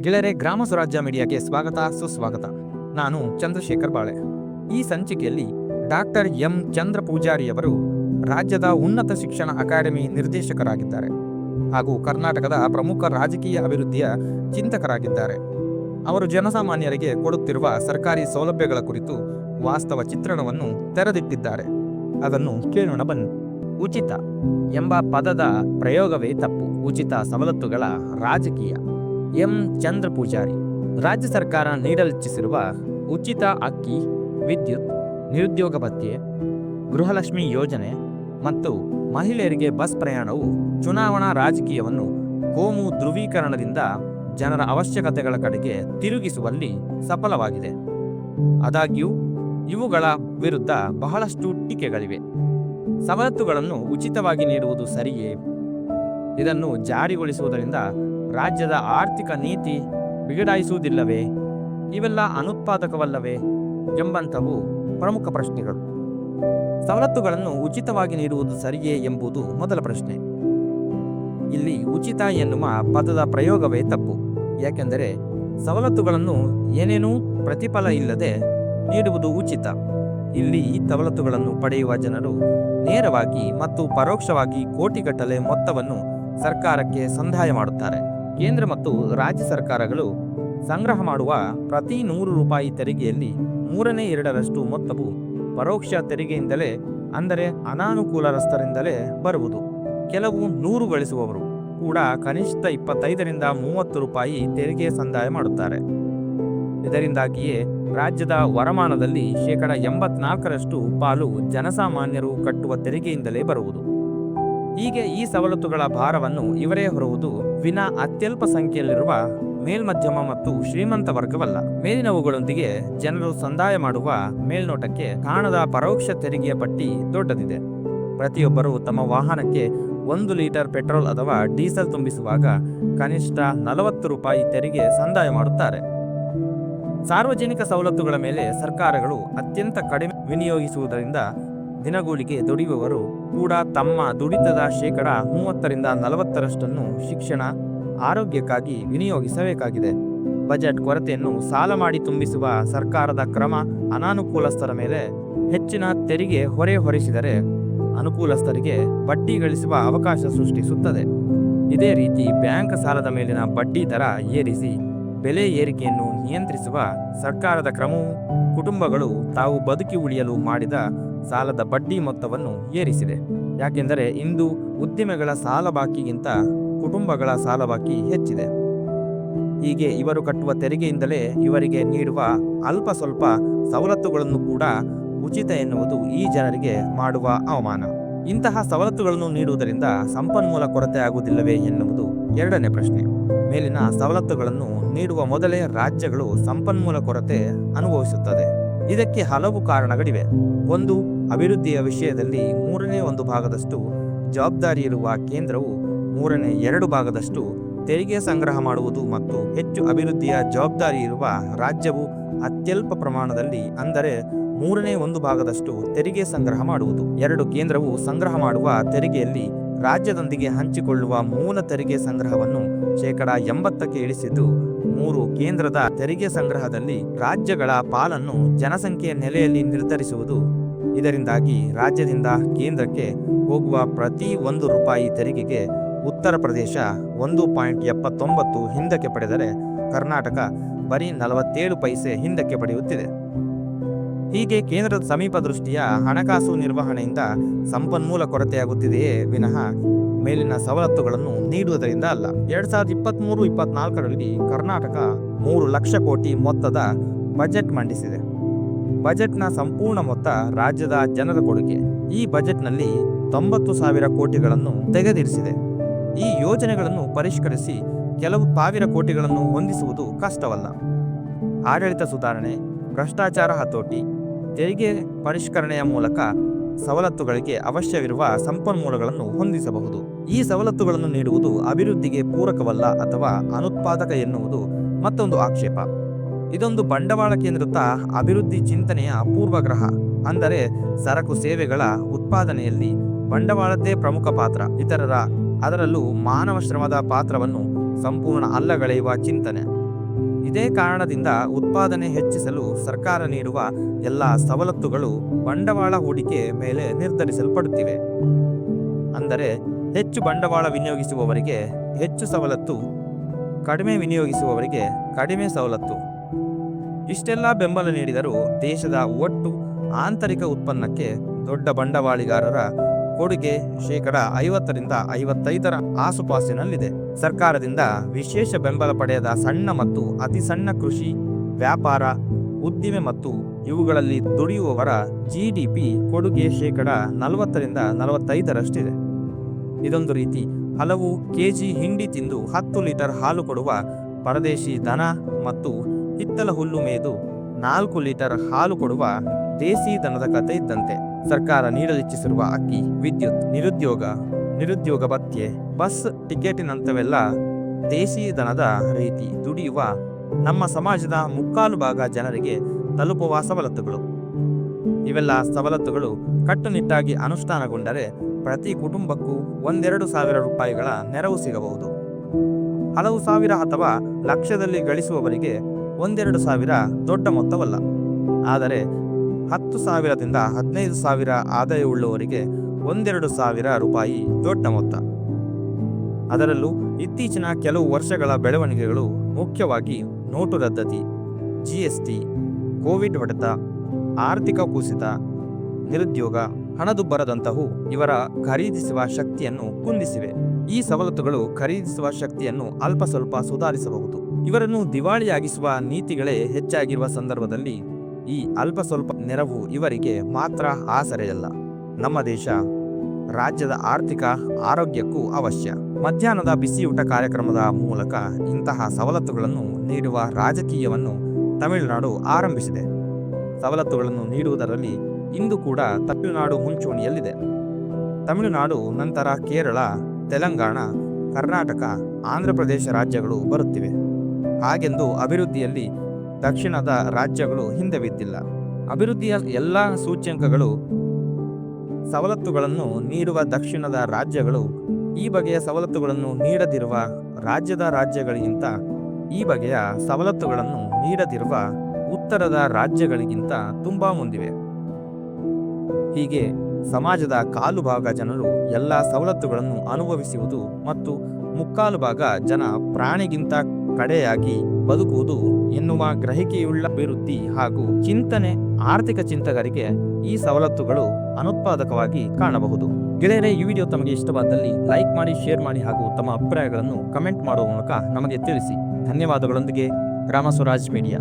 ಗೆಳೆಯರೆ ಗ್ರಾಮ ಸ್ವರಾಜ್ಯ ಮೀಡಿಯಾಗೆ ಸ್ವಾಗತ, ಸುಸ್ವಾಗತ. ನಾನು ಚಂದ್ರಶೇಖರ್ ಬಾಳೆ. ಈ ಸಂಚಿಕೆಯಲ್ಲಿ ಡಾಕ್ಟರ್ ಎಂ. ಚಂದ್ರ ಪೂಜಾರಿಯವರು ರಾಜ್ಯದ ಉನ್ನತ ಶಿಕ್ಷಣ ಅಕಾಡೆಮಿ ನಿರ್ದೇಶಕರಾಗಿದ್ದಾರೆ ಹಾಗೂ ಕರ್ನಾಟಕದ ಪ್ರಮುಖ ರಾಜಕೀಯ ಅಭಿವೃದ್ಧಿಯ ಚಿಂತಕರಾಗಿದ್ದಾರೆ. ಅವರು ಜನಸಾಮಾನ್ಯರಿಗೆ ಕೊಡುತ್ತಿರುವ ಸರ್ಕಾರಿ ಸೌಲಭ್ಯಗಳ ಕುರಿತು ವಾಸ್ತವ ಚಿತ್ರಣವನ್ನು ತೆರೆದಿಟ್ಟಿದ್ದಾರೆ. ಅದನ್ನು ಕೇಳೋಣ ಬನ್ನಿ. ಉಚಿತ ಎಂಬ ಪದದ ಪ್ರಯೋಗವೇ ತಪ್ಪು. ಉಚಿತ ಸವಲತ್ತುಗಳ ರಾಜಕೀಯ. ಎಂ. ಚಂದ್ರ ಪೂಜಾರಿ. ರಾಜ್ಯ ಸರ್ಕಾರ ನೀಡಲಿಚ್ಛಿಸಿರುವ ಉಚಿತ ಅಕ್ಕಿ, ವಿದ್ಯುತ್, ನಿರುದ್ಯೋಗ ಭತ್ಯೆ, ಗೃಹಲಕ್ಷ್ಮಿ ಯೋಜನೆ ಮತ್ತು ಮಹಿಳೆಯರಿಗೆ ಬಸ್ ಪ್ರಯಾಣವು ಚುನಾವಣಾ ರಾಜಕೀಯವನ್ನು ಕೋಮು ಧ್ರುವೀಕರಣದಿಂದ ಜನರ ಅವಶ್ಯಕತೆಗಳ ಕಡೆಗೆ ತಿರುಗಿಸುವಲ್ಲಿ ಸಫಲವಾಗಿದೆ. ಆದಾಗ್ಯೂ, ಇವುಗಳ ವಿರುದ್ಧ ಬಹಳಷ್ಟು ಟೀಕೆಗಳಿವೆ. ಸವಲತ್ತುಗಳನ್ನು ಉಚಿತವಾಗಿ ನೀಡುವುದು ಸರಿಯೇ? ಇದನ್ನು ಜಾರಿಗೊಳಿಸುವುದರಿಂದ ರಾಜ್ಯದ ಆರ್ಥಿಕ ನೀತಿ ಬಿಗಡಾಯಿಸುವುದಿಲ್ಲವೇ? ಇವೆಲ್ಲ ಅನುತ್ಪಾದಕವಲ್ಲವೇ? ಎಂಬಂಥವು ಪ್ರಮುಖ ಪ್ರಶ್ನೆಗಳು. ಸವಲತ್ತುಗಳನ್ನು ಉಚಿತವಾಗಿ ನೀಡುವುದು ಸರಿಯೇ ಎಂಬುದು ಮೊದಲ ಪ್ರಶ್ನೆ. ಇಲ್ಲಿ ಉಚಿತ ಎನ್ನುವ ಪದದ ಪ್ರಯೋಗವೇ ತಪ್ಪು. ಯಾಕೆಂದರೆ ಸವಲತ್ತುಗಳನ್ನು ಏನೇನೂ ಪ್ರತಿಫಲ ಇಲ್ಲದೆ ನೀಡುವುದು ಉಚಿತ. ಇಲ್ಲಿ ಈ ಸವಲತ್ತುಗಳನ್ನು ಪಡೆಯುವ ಜನರು ನೇರವಾಗಿ ಮತ್ತು ಪರೋಕ್ಷವಾಗಿ ಕೋಟಿಗಟ್ಟಲೆ ಮೊತ್ತವನ್ನು ಸರ್ಕಾರಕ್ಕೆ ಸಂದಾಯ ಮಾಡುತ್ತಾರೆ. ಕೇಂದ್ರ ಮತ್ತು ರಾಜ್ಯ ಸರ್ಕಾರಗಳು ಸಂಗ್ರಹ ಮಾಡುವ ಪ್ರತಿ ನೂರು ರೂಪಾಯಿ ತೆರಿಗೆಯಲ್ಲಿ ಮೂರನೇ ಎರಡರಷ್ಟು ಮೊತ್ತವು ಪರೋಕ್ಷ ತೆರಿಗೆಯಿಂದಲೇ, ಅಂದರೆ ಅನಾನುಕೂಲರಸ್ಥರಿಂದಲೇ ಬರುವುದು. ಕೆಲವು ನೂರು ಗಳಿಸುವವರು ಕೂಡ ಕನಿಷ್ಠ ಇಪ್ಪತ್ತೈದರಿಂದ ಮೂವತ್ತು ರೂಪಾಯಿ ತೆರಿಗೆ ಸಂದಾಯ ಮಾಡುತ್ತಾರೆ. ಇದರಿಂದಾಗಿಯೇ ರಾಜ್ಯದ ವರಮಾನದಲ್ಲಿ ಶೇಕಡ ಎಂಬತ್ನಾಲ್ಕರಷ್ಟು ಪಾಲು ಜನಸಾಮಾನ್ಯರು ಕಟ್ಟುವ ತೆರಿಗೆಯಿಂದಲೇ ಬರುವುದು. ಹೀಗೆ ಈ ಸವಲತ್ತುಗಳ ಭಾರವನ್ನು ಇವರೇ ಹೊರುವುದು ವಿನಾ ಅತ್ಯಲ್ಪ ಸಂಖ್ಯೆಯಲ್ಲಿರುವ ಮೇಲ್ಮಧ್ಯಮ ಮತ್ತು ಶ್ರೀಮಂತ ವರ್ಗವಲ್ಲ. ಮೇಲಿನವುಗಳೊಂದಿಗೆ ಜನರು ಸಂದಾಯ ಮಾಡುವ ಮೇಲ್ನೋಟಕ್ಕೆ ಕಾಣದ ಪರೋಕ್ಷ ತೆರಿಗೆಯ ಪಟ್ಟಿ ದೊಡ್ಡದಿದೆ. ಪ್ರತಿಯೊಬ್ಬರು ತಮ್ಮ ವಾಹನಕ್ಕೆ ಒಂದು ಲೀಟರ್ ಪೆಟ್ರೋಲ್ ಅಥವಾ ಡೀಸೆಲ್ ತುಂಬಿಸುವಾಗ ಕನಿಷ್ಠ ನಲವತ್ತು ರೂಪಾಯಿ ತೆರಿಗೆ ಸಂದಾಯ ಮಾಡುತ್ತಾರೆ. ಸಾರ್ವಜನಿಕ ಸವಲತ್ತುಗಳ ಮೇಲೆ ಸರ್ಕಾರಗಳು ಅತ್ಯಂತ ಕಡಿಮೆ ವಿನಿಯೋಗಿಸುವುದರಿಂದ ದಿನಗೂಲಿಗೆ ದುಡಿಯುವವರು ಕೂಡ ತಮ್ಮ ದುಡಿತದ ಶೇಕಡ ಮೂವತ್ತರಿಂದ ನಲವತ್ತರಷ್ಟನ್ನು ಶಿಕ್ಷಣ, ಆರೋಗ್ಯಕ್ಕಾಗಿ ವಿನಿಯೋಗಿಸಬೇಕಾಗಿದೆ. ಬಜೆಟ್ ಕೊರತೆಯನ್ನು ಸಾಲ ಮಾಡಿ ತುಂಬಿಸುವ ಸರ್ಕಾರದ ಕ್ರಮ ಅನಾನುಕೂಲಸ್ಥರ ಮೇಲೆ ಹೆಚ್ಚಿನ ತೆರಿಗೆ ಹೊರೆ ಹೊರಿಸಿದರೆ ಅನುಕೂಲಸ್ಥರಿಗೆ ಬಡ್ಡಿ ಗಳಿಸುವ ಅವಕಾಶ ಸೃಷ್ಟಿಸುತ್ತದೆ. ಇದೇ ರೀತಿ ಬ್ಯಾಂಕ್ ಸಾಲದ ಮೇಲಿನ ಬಡ್ಡಿ ದರ ಏರಿಸಿ ಬೆಲೆ ಏರಿಕೆಯನ್ನು ನಿಯಂತ್ರಿಸುವ ಸರ್ಕಾರದ ಕ್ರಮವು ಕುಟುಂಬಗಳು ತಾವು ಬದುಕಿ ಉಳಿಯಲು ಮಾಡಿದ ಸಾಲದ ಬಡ್ಡಿ ಮೊತ್ತವನ್ನು ಏರಿಸಿದೆ. ಯಾಕೆಂದರೆ ಇಂದು ಉದ್ದಿಮೆಗಳ ಸಾಲ ಬಾಕಿಗಿಂತ ಕುಟುಂಬಗಳ ಸಾಲ ಬಾಕಿ ಹೆಚ್ಚಿದೆ. ಹೀಗೆ ಇವರು ಕಟ್ಟುವ ತೆರಿಗೆಯಿಂದಲೇ ಇವರಿಗೆ ನೀಡುವ ಅಲ್ಪ ಸ್ವಲ್ಪ ಸವಲತ್ತುಗಳನ್ನು ಕೂಡ ಉಚಿತ ಎನ್ನುವುದು ಈ ಜನರಿಗೆ ಮಾಡುವ ಅವಮಾನ. ಇಂತಹ ಸವಲತ್ತುಗಳನ್ನು ನೀಡುವುದರಿಂದ ಸಂಪನ್ಮೂಲ ಕೊರತೆ ಆಗುವುದಿಲ್ಲವೇ ಎನ್ನುವುದು ಎರಡನೇ ಪ್ರಶ್ನೆ. ಮೇಲಿನ ಸವಲತ್ತುಗಳನ್ನು ನೀಡುವ ಮೊದಲೇ ರಾಜ್ಯಗಳು ಸಂಪನ್ಮೂಲ ಕೊರತೆ ಅನುಭವಿಸುತ್ತದೆ. ಇದಕ್ಕೆ ಹಲವು ಕಾರಣಗಳಿವೆ. ಒಂದು, ಅಭಿವೃದ್ಧಿಯ ವಿಷಯದಲ್ಲಿ ಮೂರನೇ ಒಂದು ಭಾಗದಷ್ಟು ಜವಾಬ್ದಾರಿ ಇರುವ ಕೇಂದ್ರವು ಮೂರನೇ ಎರಡು ಭಾಗದಷ್ಟು ತೆರಿಗೆ ಸಂಗ್ರಹ ಮಾಡುವುದು ಮತ್ತು ಹೆಚ್ಚು ಅಭಿವೃದ್ಧಿಯ ಜವಾಬ್ದಾರಿ ಇರುವ ರಾಜ್ಯವು ಅತ್ಯಲ್ಪ ಪ್ರಮಾಣದಲ್ಲಿ ಅಂದರೆ ಮೂರನೇ ಒಂದು ಭಾಗದಷ್ಟು ತೆರಿಗೆ ಸಂಗ್ರಹ ಮಾಡುವುದು. ಎರಡು ಕೇಂದ್ರವು ಸಂಗ್ರಹ ಮಾಡುವ ತೆರಿಗೆಯಲ್ಲಿ ರಾಜ್ಯದೊಂದಿಗೆ ಹಂಚಿಕೊಳ್ಳುವ ಮೂಲ ತೆರಿಗೆ ಸಂಗ್ರಹವನ್ನು ಶೇಕಡ ಎಂಬತ್ತಕ್ಕೆ ಇಳಿಸಿದ್ದು ಮೂರು ಕೇಂದ್ರದ ತೆರಿಗೆ ಸಂಗ್ರಹದಲ್ಲಿ ರಾಜ್ಯಗಳ ಪಾಲನ್ನು ಜನಸಂಖ್ಯೆಯ ನೆಲೆಯಲ್ಲಿ ನಿರ್ಧರಿಸುವುದು. ಇದರಿಂದಾಗಿ ರಾಜ್ಯದಿಂದ ಕೇಂದ್ರಕ್ಕೆ ಹೋಗುವ ಪ್ರತಿ ಒಂದು ರೂಪಾಯಿ ತೆರಿಗೆಗೆ ಉತ್ತರ ಪ್ರದೇಶ ಒಂದು ಪಾಯಿಂಟ್ ಎಪ್ಪತ್ತೊಂಬತ್ತು ಹಿಂದಕ್ಕೆ ಪಡೆದರೆ ಕರ್ನಾಟಕ ಬರೀ ನಲವತ್ತೇಳು ಪೈಸೆ ಹಿಂದಕ್ಕೆ ಪಡೆಯುತ್ತಿದೆ. ಹೀಗೆ ಕೇಂದ್ರದ ಸಮೀಪ ದೃಷ್ಟಿಯ ಹಣಕಾಸು ನಿರ್ವಹಣೆಯಿಂದ ಸಂಪನ್ಮೂಲ ಕೊರತೆಯಾಗುತ್ತಿದೆಯೇ ವಿನಃ ಮೇಲಿನ ಸವಲತ್ತುಗಳನ್ನು ನೀಡುವುದರಿಂದ ಅಲ್ಲ. ಎರಡ್ ಸಾವಿರದ ಇಪ್ಪತ್ತ್ಮೂರು ಇಪ್ಪತ್ನಾಲ್ಕರಲ್ಲಿ ಕರ್ನಾಟಕ ಮೂರು ಲಕ್ಷ ಕೋಟಿ ಮೊತ್ತದ ಬಜೆಟ್ ಮಂಡಿಸಿದೆ. ಬಜೆಟ್ನ ಸಂಪೂರ್ಣ ಮೊತ್ತ ರಾಜ್ಯದ ಜನರ ಕೊಡುಗೆ. ಈ ಬಜೆಟ್ನಲ್ಲಿ ತೊಂಬತ್ತು ಸಾವಿರ ಕೋಟಿಗಳನ್ನು ತೆಗೆದಿರಿಸಿದೆ. ಈ ಯೋಜನೆಗಳನ್ನು ಪರಿಷ್ಕರಿಸಿ ಕೆಲವು ಸಾವಿರ ಕೋಟಿಗಳನ್ನು ಹೊಂದಿಸುವುದು ಕಷ್ಟವಲ್ಲ. ಆಡಳಿತ ಸುಧಾರಣೆ, ಭ್ರಷ್ಟಾಚಾರ ಹತೋಟಿ, ತೆರಿಗೆ ಪರಿಷ್ಕರಣೆಯ ಮೂಲಕ ಸವಲತ್ತುಗಳಿಗೆ ಅವಶ್ಯವಿರುವ ಸಂಪನ್ಮೂಲಗಳನ್ನು ಹೊಂದಿಸಬಹುದು. ಈ ಸವಲತ್ತುಗಳನ್ನು ನೀಡುವುದು ಅಭಿವೃದ್ಧಿಗೆ ಪೂರಕವಲ್ಲ ಅಥವಾ ಅನುತ್ಪಾದಕ ಎನ್ನುವುದು ಮತ್ತೊಂದು ಆಕ್ಷೇಪ. ಇದೊಂದು ಬಂಡವಾಳ ಕೇಂದ್ರಿತ ಅಭಿವೃದ್ಧಿ ಚಿಂತನೆಯ ಪೂರ್ವಗ್ರಹ ಅಂದರೆ ಸರಕು ಸೇವೆಗಳ ಉತ್ಪಾದನೆಯಲ್ಲಿ ಬಂಡವಾಳದ್ದೇ ಪ್ರಮುಖ ಪಾತ್ರ. ಇತರರ ಅದರಲ್ಲೂ ಮಾನವ ಶ್ರಮದ ಪಾತ್ರವನ್ನು ಸಂಪೂರ್ಣ ಅಲ್ಲಗಳೆಯುವ ಚಿಂತನೆ. ಇದೇ ಕಾರಣದಿಂದ ಉತ್ಪಾದನೆ ಹೆಚ್ಚಿಸಲು ಸರ್ಕಾರ ನೀಡುವ ಎಲ್ಲ ಸವಲತ್ತುಗಳು ಬಂಡವಾಳ ಹೂಡಿಕೆ ಮೇಲೆ ನಿರ್ಧರಿಸಲ್ಪಡುತ್ತಿವೆ. ಅಂದರೆ ಹೆಚ್ಚು ಬಂಡವಾಳ ವಿನಿಯೋಗಿಸುವವರಿಗೆ ಹೆಚ್ಚು ಸವಲತ್ತು, ಕಡಿಮೆ ವಿನಿಯೋಗಿಸುವವರಿಗೆ ಕಡಿಮೆ ಸವಲತ್ತು. ಇಷ್ಟೆಲ್ಲ ಬೆಂಬಲ ನೀಡಿದರೂ ದೇಶದ ಒಟ್ಟು ಆಂತರಿಕ ಉತ್ಪನ್ನಕ್ಕೆ ದೊಡ್ಡ ಬಂಡವಾಳಿಗಾರರ ಕೊಡುಗೆ ಶೇಕಡ ಐವತ್ತರಿಂದ ಐವತ್ತೈದರ ಆಸುಪಾಸಿನಲ್ಲಿದೆ. ಸರ್ಕಾರದಿಂದ ವಿಶೇಷ ಬೆಂಬಲ ಪಡೆಯದ ಸಣ್ಣ ಮತ್ತು ಅತಿ ಸಣ್ಣ ಕೃಷಿ, ವ್ಯಾಪಾರ, ಉದ್ದಿಮೆ ಮತ್ತು ಇವುಗಳಲ್ಲಿ ದುಡಿಯುವವರ ಜಿಡಿಪಿ ಕೊಡುಗೆ ಶೇಕಡ ನಲವತ್ತರಿಂದ ನಲವತ್ತೈದರಷ್ಟಿದೆ. ಇದೊಂದು ರೀತಿ ಹಲವು ಕೆಜಿ ಹಿಂಡಿ ತಿಂದು ಹತ್ತು ಲೀಟರ್ ಹಾಲು ಕೊಡುವ ಪರದೇಶಿ ದನ ಮತ್ತು ಹಿತ್ತಲ ಹುಲ್ಲು ಮೇದು ನಾಲ್ಕು ಲೀಟರ್ ಹಾಲು ಕೊಡುವ ದೇಸಿ ದನದ ಕಥೆ ಇದ್ದಂತೆ. ಸರ್ಕಾರ ನೀಡಲಿಚ್ಛಿಸಿರುವ ಅಕ್ಕಿ, ವಿದ್ಯುತ್, ನಿರುದ್ಯೋಗ ನಿರುದ್ಯೋಗ ಭತ್ಯೆ, ಬಸ್ ಟಿಕೆಟಿನಂತವೆಲ್ಲ ದೇಸಿ ದನದ ರೀತಿ ದುಡಿಯುವ ನಮ್ಮ ಸಮಾಜದ ಮುಕ್ಕಾಲು ಭಾಗ ಜನರಿಗೆ ತಲುಪುವ ಸವಲತ್ತುಗಳು. ಇವೆಲ್ಲ ಸವಲತ್ತುಗಳು ಕಟ್ಟುನಿಟ್ಟಾಗಿ ಅನುಷ್ಠಾನಗೊಂಡರೆ ಪ್ರತಿ ಕುಟುಂಬಕ್ಕೂ ಒಂದೆರಡು ಸಾವಿರ ರೂಪಾಯಿಗಳ ನೆರವು ಸಿಗಬಹುದು. ಹಲವು ಸಾವಿರ ಅಥವಾ ಲಕ್ಷದಲ್ಲಿ ಗಳಿಸುವವರಿಗೆ ಒಂದೆರಡು ಸಾವಿರ ದೊಡ್ಡ ಮೊತ್ತವಲ್ಲ. ಆದರೆ ಹತ್ತು ಸಾವಿರದಿಂದ ಹದಿನೈದು ಸಾವಿರ ಆದಾಯವುಳ್ಳವರಿಗೆ ಒಂದೆರಡು ಸಾವಿರ ರೂಪಾಯಿ ದೊಡ್ಡ ಮೊತ್ತ. ಅದರಲ್ಲೂ ಇತ್ತೀಚಿನ ಕೆಲವು ವರ್ಷಗಳ ಬೆಳವಣಿಗೆಗಳು ಮುಖ್ಯವಾಗಿ ನೋಟು ರದ್ದತಿ ಜಿಎಸ್ಟಿ ಕೋವಿಡ್ ಹೊಡೆತ, ಆರ್ಥಿಕ ಕುಸಿತ, ನಿರುದ್ಯೋಗ ಹಣದುಬ್ಬರದಂತಹವು ಇವರ ಖರೀದಿಸುವ ಶಕ್ತಿಯನ್ನು ಕುಂದಿಸಿವೆ. ಈ ಸವಲತ್ತುಗಳು ಖರೀದಿಸುವ ಶಕ್ತಿಯನ್ನು ಅಲ್ಪ ಸ್ವಲ್ಪ ಸುಧಾರಿಸಬಹುದು. ಇವರನ್ನು ದಿವಾಳಿಯಾಗಿಸುವ ನೀತಿಗಳೇ ಹೆಚ್ಚಾಗಿರುವ ಸಂದರ್ಭದಲ್ಲಿ ಈ ಅಲ್ಪ ಸ್ವಲ್ಪ ನೆರವು ಇವರಿಗೆ ಮಾತ್ರ ಆಸರೆಯಲ್ಲ. ನಮ್ಮ ದೇಶ ರಾಜ್ಯದ ಆರ್ಥಿಕ ಆರೋಗ್ಯಕ್ಕೂ ಅವಶ್ಯ. ಮಧ್ಯಾಹ್ನದ ಬಿಸಿಯೂಟ ಕಾರ್ಯಕ್ರಮದ ಮೂಲಕ ಇಂತಹ ಸವಲತ್ತುಗಳನ್ನು ನೀಡುವ ರಾಜಕೀಯವನ್ನು ತಮಿಳುನಾಡು ಆರಂಭಿಸಿದೆ. ಸವಲತ್ತುಗಳನ್ನು ನೀಡುವುದರಲ್ಲಿ ಇಂದು ಕೂಡ ತಮಿಳುನಾಡು ಮುಂಚೂಣಿಯಲ್ಲಿದೆ. ತಮಿಳುನಾಡು, ನಂತರ ಕೇರಳ, ತೆಲಂಗಾಣ, ಕರ್ನಾಟಕ ಆಂಧ್ರಪ್ರದೇಶ ರಾಜ್ಯಗಳು ಬರುತ್ತಿವೆ. ಹಾಗೆಂದು ಅಭಿವೃದ್ಧಿಯಲ್ಲಿ ದಕ್ಷಿಣದ ರಾಜ್ಯಗಳು ಹಿಂದೆ ಬಿದ್ದಿಲ್ಲ. ಅಭಿವೃದ್ಧಿಯ ಎಲ್ಲ ಸೂಚ್ಯಂಕಗಳು, ಸವಲತ್ತುಗಳನ್ನು ನೀಡುವ ದಕ್ಷಿಣದ ರಾಜ್ಯಗಳು, ಈ ಬಗೆಯ ಸವಲತ್ತುಗಳನ್ನು ನೀಡದಿರುವ ರಾಜ್ಯದ ರಾಜ್ಯಗಳಿಗಿಂತ, ಈ ಬಗೆಯ ಸವಲತ್ತುಗಳನ್ನು ನೀಡದಿರುವ ಉತ್ತರದ ರಾಜ್ಯಗಳಿಗಿಂತ ತುಂಬ ಮುಂದಿವೆ. ಹೀಗೆ ಸಮಾಜದ ಕಾಲು ಭಾಗ ಜನರು ಎಲ್ಲ ಸವಲತ್ತುಗಳನ್ನು ಅನುಭವಿಸುವುದು ಮತ್ತು ಮುಕ್ಕಾಲು ಭಾಗ ಜನ ಪ್ರಾಣಿಗಿಂತ ಕಡೆಯಾಗಿ ಬದುಕುವುದು ಎನ್ನುವ ಗ್ರಹಿಕೆಯುಳ್ಳ ಅಭಿವೃದ್ಧಿ ಹಾಗೂ ಚಿಂತನೆ ಆರ್ಥಿಕ ಚಿಂತಕರಿಗೆ ಈ ಸವಲತ್ತುಗಳು ಅನುತ್ಪಾದಕವಾಗಿ ಕಾಣಬಹುದು. ಗೆಳೆಯರೇ, ಈ ವಿಡಿಯೋ ತಮಗೆ ಇಷ್ಟವಾದಲ್ಲಿ ಲೈಕ್ ಮಾಡಿ, ಶೇರ್ ಮಾಡಿ ಹಾಗೂ ತಮ್ಮ ಅಭಿಪ್ರಾಯಗಳನ್ನು ಕಮೆಂಟ್ ಮಾಡುವ ಮೂಲಕ ನಮಗೆ ತಿಳಿಸಿ. ಧನ್ಯವಾದಗಳೊಂದಿಗೆ, ಗ್ರಾಮ ಸ್ವರಾಜ್ ಮೀಡಿಯಾ.